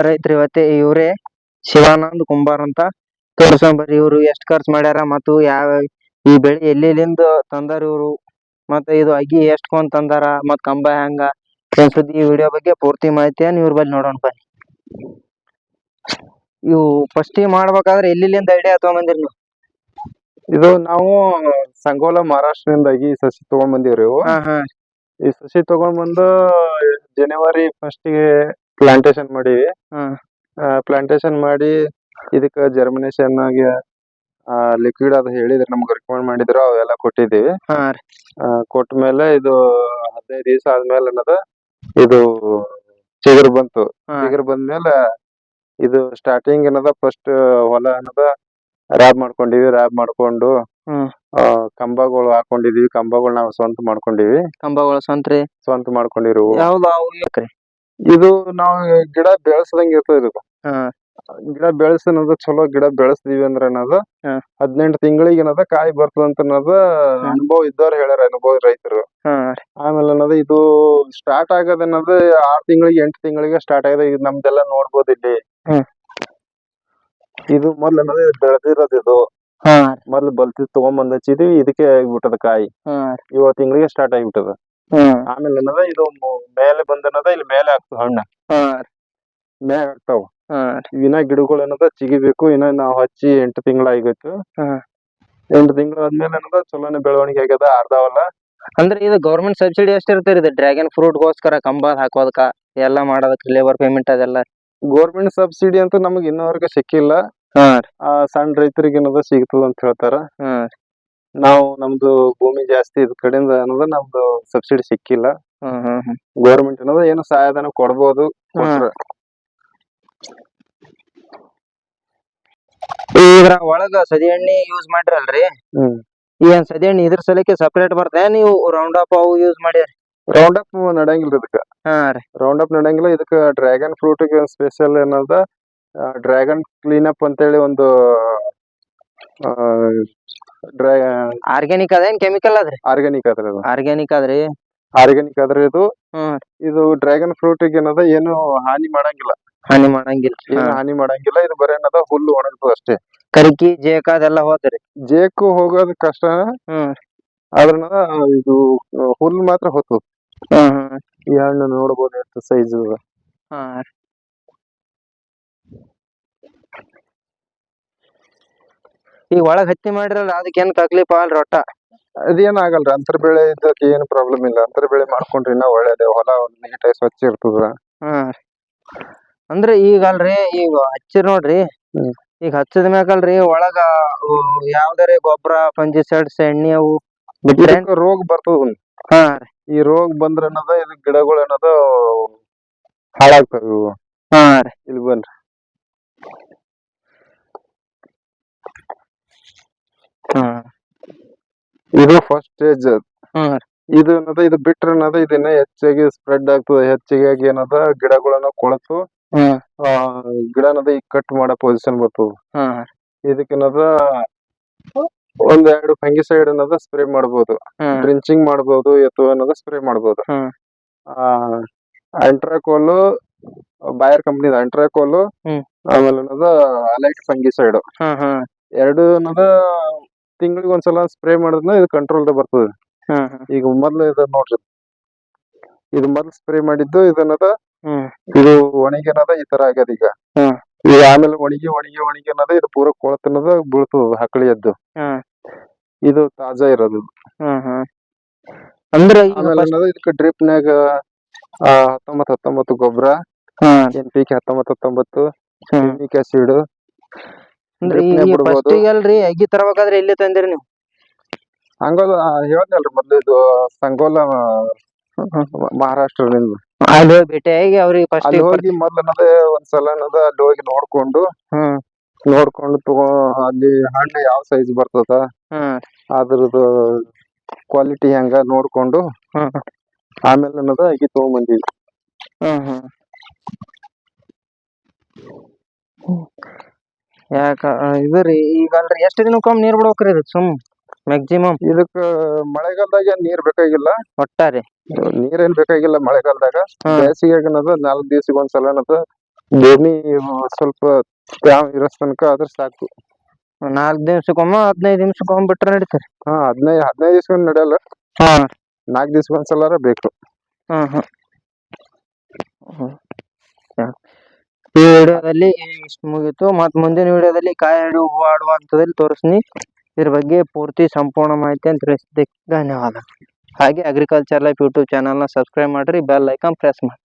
ರೈತ್ರಿ ಇವತ್ತೆ ಇವ್ರೆ ಶಿವಾನಂದ ಕುಂಬಾರ್ ಅಂತ ತೋರ್ಸಂಬರಿ ಇವ್ರು ಎಷ್ಟ್ ಖರ್ಚ್ ಮಾಡ್ಯಾರ ಮತ್ತು ಯಾವ ಈ ಬೆಳಿ ಎಲ್ಲೆಲ್ಲಿಂದ ತಂದಾರ ಇವ್ರು ಮತ್ತ ಇದು ಅಗಿ ಎಷ್ಟ್ ಕೊಂಡ್ ತಂದಾರ ಮತ್ ಕಂಬ ಹೆಂಗ ಏನ್ ಸುದ್ದಿ ಈ ವಿಡಿಯೋ ಬಗ್ಗೆ ಪೂರ್ತಿ ಮಾಹಿತಿಯನ್ನ ಇವ್ರ ಬಲ್ಲಿ ನೋಡೋಣ ಬನ್ನಿ. ಇವು ಫಸ್ಟ್ ಮಾಡ್ಬೇಕಾದ್ರೆ ಎಲ್ಲಿಂದ ಐಡಿಯಾ ತಗೊಂಬಂದಿರಿ ನೀವು? ಇದು ನಾವು ಸಂಗೋಲ ಮಹಾರಾಷ್ಟ್ರದಿಂದಾಗಿ ಸಸಿ ತಗೊಂಡ್ ಬಂದಿವ್ರಿ ಇವು ಈ ಸಸಿ ತಗೊಂಡ್ ಬಂದು ಜನವರಿ ಫಸ್ಟ್ಗೆ ಪ್ಲಾಂಟೇಶನ್ ಮಾಡೀವಿ ಹ್ಮ್. ಪ್ಲಾಂಟೇಶನ್ ಮಾಡಿ ಇದಕ್ಕ ಜರ್ಮಿನೇಷನ್ ಆಗಿ ಲಿಕ್ವಿಡ್ ಅದು ಹೇಳಿದ್ರು ನಮ್ಗೆ ರಿಕಮೆಂಡ್ ಮಾಡಿದ್ರು ಅವೆಲ್ಲ ಕೊಟ್ಟಿದ್ದೀವಿ ಹಾ ರೀ ಆ, ಕೊಟ್ಟ ಮೇಲೆ ಇದು ಹದಿನೈದು ದಿವಸ ಆದ್ಮೇಲೆ ಏನದ ಇದು ಚಿಗುರು ಬಂತು ಹಾ. ಚಿಗುರು ಬಂದ್ಮೇಲೆ ಇದು ಸ್ಟಾರ್ಟಿಂಗ್ ಏನದ ಫಸ್ಟ್ ಹೊಲ ಏನದ ರ್ಯಾಬ್ ಮಾಡ್ಕೊಂಡಿವಿ ರ್ಯಾಬ್ ಮಾಡ್ಕೊಂಡು ಹ್ಮ್. ಆ, ಕಂಬಗಳು ಹಾಕೊಂಡಿದೀವಿ ಕಂಬಗಳು ನಾವು ಸ್ವಂತ ಮಾಡ್ಕೊಂಡಿವಿ ಕಂಬಗಳ ರೀ ಸ್ವಂತ ಮಾಡ್ಕೊಂಡಿರು ಯಾವ್ದು ಅವು ಯಾಕ್ರಿ? ಇದು ನಾವು ಗಿಡ ಬೆಳೆಸದಂಗ ಇರ್ತದ ಇದು. ಗಿಡ ಬೆಳೆಸನದ ಚಲೋ ಗಿಡ ಬೆಳೆಸಿದೀವಿ ಅಂದ್ರ ಏನದ? ಹದಿನೆಂಟ್ ತಿಂಗಳಿಗೆ ಏನದ ಕಾಯಿ ಬರ್ತದ ಅಂತ ಅನ್ನೋದ ಅನುಭವ ಇದ್ದವ್ರು ಹೇಳ್ಯಾರ ಅನುಭವ ರೈತರು. ಆಮೇಲೆ ಅನ್ನೋದು ಇದು ಸ್ಟಾರ್ಟ್ ಆಗದ ಅನ್ನೋದು ಆರ್ ತಿಂಗಳಿಗೆ ಎಂಟು ತಿಂಗಳಿಗೆ ಸ್ಟಾರ್ಟ್ ಆಗಿದೆ. ಇದು ನಮ್ದೆಲ್ಲ ನೋಡ್ಬೋದು ಇಲ್ಲಿ. ಇದು ಮೊದ್ಲು ಅನ್ನೋದು ಬೆಳೆದಿರೋದು ಇದು. ಮೊದ್ಲು ಬಲ್ತಿ ತಗೊಂಬಂದ್ ಹಚ್ಚಿದೀವಿ ಇದಕ್ಕೆ ಆಗ್ಬಿಟ್ಟದ ಕಾಯಿ. ಇವತ್ತು ತಿಂಗಳಿಗೆ ಸ್ಟಾರ್ಟ್ ಆಗಿಬಿಟ್ಟದ. ಆಮೇಲೆ ಏನದ ಇದು ಮು- ಮೇಲೆ ಬಂದನದ ಇಲ್ಲಿ ಮೇಲೆ ಆಗ್ತದ ಹಣ್ಣ. ಮ್ಯಾಗ ಆಗ್ತಾವ. ಇನ್ನ ಗಿಡಗಳು ಏನದ ಚಿಗಿಬೇಕು ಇನ್ನ ನಾವ್ ಹಚ್ಚಿ ಎಂಟು ತಿಂಗಳಾಗಿತ್ತು ಹ್ಮ್. ಎಂಟು ತಿಂಗಳ ಆದ್ಮೇಲೆ ಏನದ ಚಲೋನೆ ಬೆಳವಣಿಗೆ ಆಗ್ಯದ ಅರ್ಧವಲ್ಲ ಅಂದ್ರೆ ಇದು ಗೌರ್ಮೆಂಟ್ ಸಬ್ಸಿಡಿ ಎಷ್ಟ್ ಇರ್ತೈರಿ ಇದು ಡ್ರ್ಯಾಗನ್ ಫ್ರೂಟ್ ಗೋಸ್ಕರ ಕಂಬ ಹಾಕೋದಕ್ಕ ಎಲ್ಲ ಮಾಡೋದಕ್ಕ ಲೇಬರ್ ಪೇಮೆಂಟ್ ಅದೆಲ್ಲ. ಗೋರ್ಮೆಂಟ್ ಸಬ್ಸಿಡಿ ಅಂತೂ ನಮಗ್ ಇನ್ನವರೆಗೂ ಸಿಕ್ಕಿಲ್ಲ. ಹಾ ಆ ಸಣ್ಣ ರೈತರಿಗೆ ಏನದ ಸಿಗ್ತದ ಅಂತ ಹೇಳ್ತಾರ. ಹಾ ನಾವು ನಮ್ದು ಭೂಮಿ ಜಾಸ್ತಿ ಇದ್ ಕಡೆಯಿಂದ ಅನ್ನೋದು ನಮ್ದು ಸಬ್ಸಿಡಿ ಸಿಕ್ಕಿಲ್ಲ. ಹ್ಮ್ ಹ್ಮ್ ಹ್ಮ್. ಗೌರ್ಮೆಂಟ್ ಅನ್ನೋದು ಏನು ಸಹಾಯಧನ ಕೊಡ್ಬೋದು ಕೊಟ್ರ. ಇದ್ರ ಒಳಗ ಸದಿ ಎಣ್ಣೆ ಯೂಸ್ ಮಾಡಿರಲ್ರಿ? ಹ್ಮ್. ಏನ್ ಸದಿ ಎಣ್ಣೆ ಇದ್ರ ಸಲಕ್ಕೆ ಸಪರೇಟ್ ಬರ್ತೇ ನೀವು ರೌಂಡ್ ಅಪ್ ಅವು ಯೂಸ್ ಮಾಡ್ಯಾರಿ? ರೌಂಡ್ ಅಪ್ ನಡಂಗಿಲ್ಲ ಇದಕ್ಕ. ಹಾ ರೀ. ರೌಂಡ್ ಅಪ್ ನಡಂಗಿಲ್ಲ ಇದಕ್ಕ ಡ್ರ್ಯಾಗನ್ ಫ್ರೂಟ್ ಸ್ಪೆಷಲ್ ಏನದ ಡ್ರ್ಯಾಗನ್ ಕ್ಲೀನ್ ಅಪ್ ಅಂತೇಳಿ ಒಂದು ಡ್ರ್ಯಾ ಆರ್ಗ್ಯಾನಿಕ್ ಅದೇನ್ ಕೆಮಿಕಲ್ ಅದ್ರಿ ಆರ್ಗ್ಯಾನಿಕ್ ಅದ್ರ ಅದು. ಆರ್ಗ್ಯಾನಿಕ್ ಅದ್ರಿ ಆರ್ಗ್ಯಾನಿಕ್ ಆದ್ರೆ ಇದು ಹ್ಮ್. ಇದು ಡ್ರ್ಯಾಗನ್ ಫ್ರೂಟ್ ಏನದ ಏನು ಹಾನಿ ಮಾಡಂಗಿಲ್ಲ. ಹಾನಿ ಮಾಡಂಗಿಲ್ಲ. ಏನು ಹಾನಿ ಮಾಡಂಗಿಲ್ಲ ಇದು ಬರೀ ಏನದ ಹುಲ್ಲು ಒಣಗ್ತದ ಅಷ್ಟೇ. ಕರಿಕಿ ಜೇಕ ಅದೆಲ್ಲ ಹೋದ್ರಿ? ಜೇಕು ಹೋಗೋದ್ ಕಷ್ಟ. ಹ್ಮ್. ಆದ್ರ ಇದು ಹುಲ್ಲು ಮಾತ್ರ ಹೊತ್ತು. ಈ ಹಣ್ಣು ನೋಡ್ಬೋದು ಎಷ್ಟು ಸೈಜ್ ಹಾ. ಈಗ ಒಳಗ್ ಹತ್ತಿ ಮಾಡಿರಲ್ಲ ಅದಕ್ಕೇನ್ ತಕ್ಲೀಫ್ ಅಲ್ರಿ ಒಟ್ಟ ಅದೇನ್ ಆಗಲ್ರಿ ಅಂತರ ಬೆಳೆ ಇದ್ದಕ್ಕೆ ಏನು ಪ್ರಾಬ್ಲಮ್ ಇಲ್ಲ. ಅಂತರ ಬೆಳೆ ಮಾಡ್ಕೊಂಡ್ರಿ ಇನ್ನ ಒಳ್ಳೇದೇ ಹೊಲ ನೀಟಾಗಿ ಸ್ವಚ್ಛ ಇರ್ತದ. ಹಾ ಅಂದ್ರೆ ಈಗ ಅಲ್ರಿ ಈಗ ಹಚ್ಚಿರ್ ನೋಡ್ರಿ. ಹ್ಮ್. ಈಗ ಹಚ್ಚದ ಮ್ಯಾಕಲ್ರಿ ಒಳಗ ಅವು ಯಾವ್ದಾರೆ ಗೊಬ್ಬರ ಪಂಜಿಸೈಡ್ಸ್ ಎಣ್ಣೆ ಅವು ಬಿಟ್ರೆ ಇದಕ್ಕ ರೋಗ ಬರ್ತದ ಹಾ ರೀ. ಈ ರೋಗ ಬಂದ್ರ ಅನ್ನೋದ ಇದಕ್ ಗಿಡಗಳು ಅನ್ನೋದು ಹಾಳಾಗ್ತವ ಇವು. ಹಾ ರೀ. ಇಲ್ಲಿ ಬನ್ರಿ. ಇದು ಫಸ್ಟ್ ಸ್ಟೇಜ್ ಹ್ಮ್ ಇದು ಅನ್ನೋದ ಇದು ಬಿಟ್ರೆ ಅನ್ನೋದ ಇದನ್ನ ಹೆಚ್ಚಾಗಿ ಸ್ಪ್ರೆಡ್ ಆಗ್ತದ. ಹೆಚ್ಚಿಗೆ ಆಗಿ ಏನದ ಗಿಡಗಳನ್ನ ಕೊಳತು. ಹ್ಮ್ ಆ ಗಿಡ ಈಗ ಕಟ್ ಮಾಡೋ ಪೊಸಿಷನ್ ಬರ್ತದ. ಹ್ಮ್ ಇದಕ್ಕೇನದ ಒಂದ್ ಎರಡು ಫಂಗಿಸೈಡ್ ಅನ್ನೋದ ಸ್ಪ್ರೇ ಮಾಡ್ಬೋದು. ಹ್ಮ್ ಡ್ರಿಂಚಿಂಗ್ ಮಾಡ್ಬೋದು ಅಥವಾ ಅನ್ನೋದ ಸ್ಪ್ರೇ ಮಾಡ್ಬೋದು. ಹ್ಮ್. ಆ ಅಂಟ್ರಾಕೋಲು ಬಾಯರ್ ಕಂಪ್ನಿ ಅಂಟ್ರಾಕೋಲು ಹ್ಮ್. ಆಮೇಲೆ ಅನ್ನೋದ ಅಲೈಟ್ ಫಂಗಿಸೈಡ್ ಹ್ಮ್ ಹ್ಮ್ ಎರಡು ಅನ್ನೋದ ತಿಂಗಳಿಗೆ ಒಂದ್ಸಲ ಸ್ಪ್ರೇ ಮಾಡಿದ್ನ ಇದು ಕಂಟ್ರೋಲ್ ಬರ್ತದೆ. ಈಗ ಮೊದ್ಲು ಇದು ನೋಡ್ರಿ. ಇದು ಮೊದ್ಲು ಸ್ಪ್ರೇ ಮಾಡಿದ್ದು ಇದನ್ನದ ಹ್ಮ್. ಇದು ಒಣಗಿ ಅನ್ನೋದ ಈ ತರ ಆಗ್ಯದ ಈಗ. ಈಗ ಆಮೇಲೆ ಒಣಗಿ ಒಣಗಿ ಒಣಗಿ ಅನ್ನೋದ ಇದು ಪೂರ ಕೊಳತನದ ಬೀಳ್ತದ ಹಕ್ಕಳಿ ಎದ್ದು. ಇದು ತಾಜಾ ಇರೋದು. ಅಂದ್ರೆ ಆಮೇಲೆ ಇದಕ್ಕೆ ಡ್ರಿಪ್ ನಾಗ ಹತ್ತೊಂಬತ್ ಹತ್ತೊಂಬತ್ತು ಗೊಬ್ಬರ ಎನ್ ಪಿ ಕೆ ಹತ್ತೊಂಬತ್ ಹತ್ತೊಂಬತ್ತು ಆಸಿಡ್ ಅಂದ್ರೆ ಈ ಅಲ್ರಿ ಅಗ್ಗಿ ತರಬೇಕಾದ್ರೆ ಎಲ್ಲಿ ತಂದಿರಿ ನೀವು. ಹಂಗಲ್ಲ ಹೇಳ್ದಲ್ರಿ ಮೊದ್ಲು ಇದು ಸಂಗೋಲ ಮಹಾರಾಷ್ಟ್ರದಿಂದ. ಅಲ್ಲಿ ಹೋಗಿ ಭೇಟಿಯಾಗಿ ಅವ್ರಿಗೆ ಫಸ್ಟ್ ಅಲ್ಲಿ ಹೋಗಿ ಮೊದ್ಲು ಅನ್ನೋದೇ ಒಂದ್ಸಲ ಅನ್ನೋದ ಅಲ್ಲಿ ಹೋಗಿ ನೋಡ್ಕೊಂಡು ಹ್ಮ್ ನೋಡ್ಕೊಂಡು ತಗೋ ಅಲ್ಲಿ ಹಣ್ಣು ಯಾವ ಸೈಜ್ ಬರ್ತದ ಅದ್ರದ್ದು ಕ್ವಾಲಿಟಿ ಹೆಂಗ ನೋಡ್ಕೊಂಡು ಆಮೇಲೆ ಅನ್ನೋದ ಅಗಿ ತಗೊಂಬಂದಿವಿ. ಹ್ಮ್ ಹ್ಮ್. ಯಾಕ ಇದು ರೀ ಈಗ ಅಂದ್ರೆ ಎಷ್ಟು ದಿನಕ್ಕೊಮ್ಮೆ ನೀರ್ ಬಿಡ್ಬೇಕ್ರಿ ಇದು ಸುಮ್ ಮ್ಯಾಕ್ಸಿಮಮ್ ಇದಕ್ಕ ಮಳೆಗಾಲದಾಗ ನೀರ್ ಬೇಕಾಗಿಲ್ಲ. ಒಟ್ಟಾರೆ? ನೀರೇನ್ ಬೇಕಾಗಿಲ್ಲ ಮಳೆಗಾಲದಾಗ. ಹ್ಮ್. ಬೇಸಿಗೆ ಅನ್ನೋದು ನಾಲ್ಕ್ ದಿವಸಕ್ಕೆ ಒಂದ್ಸಲ ಅನ್ನೋದು ಭೂಮಿ ಸ್ವಲ್ಪ ತ್ಯಾವ ಇರೋ ತನಕ ಆದ್ರೆ ಸಾಕು. ನಾಲ್ಕು ದಿವ್ಸಕ್ಕೊಮ್ಮ ಹದಿನೈದು ನಿಮಿಷಕ್ಕೊಮ್ಮೆ ಬಿಟ್ರೆ ನಡೀತಾರೆ ಹಾ ಹದಿನೈದು ಹದಿನೈದು ದಿವ್ಸ ನಡೆಯಲ್ಲ. ಹಾ. ನಾಲ್ಕು ದಿವ್ಸ ಒಂದ್ಸಲಾರ ಬೇಕು. ಹ್ಮ್ ಹಾ. ಹ್ಮ್. ಈ ವಿಡಿಯೋದಲ್ಲಿ ಇಷ್ಟು ಮುಗೀತು. ಮತ್ತ್ ಮುಂದಿನ ವಿಡಿಯೋದಲ್ಲಿ ಕಾಯಿ ಹೂವು ಆಡುವ ಹಂತದಲ್ಲಿ ತೋರಿಸ್ತೀನಿ. ಇದ್ರ ಬಗ್ಗೆ ಪೂರ್ತಿ ಸಂಪೂರ್ಣ ಮಾಹಿತಿ ಅಂತ ತಿಳಿಸಿದ್ದಕ್ಕೆ ಧನ್ಯವಾದ. ಹಾಗೆ ಅಗ್ರಿಕಲ್ಚರ್ ಲೈಫ್ ಯೂಟ್ಯೂಬ್ ಚಾನಲ್ನ ಸಬ್ಸ್ಕ್ರೈಬ್ ಮಾಡಿರಿ ಬೆಲ್ ಐಕಾನ್ ಪ್ರೆಸ್ ಮಾಡಿ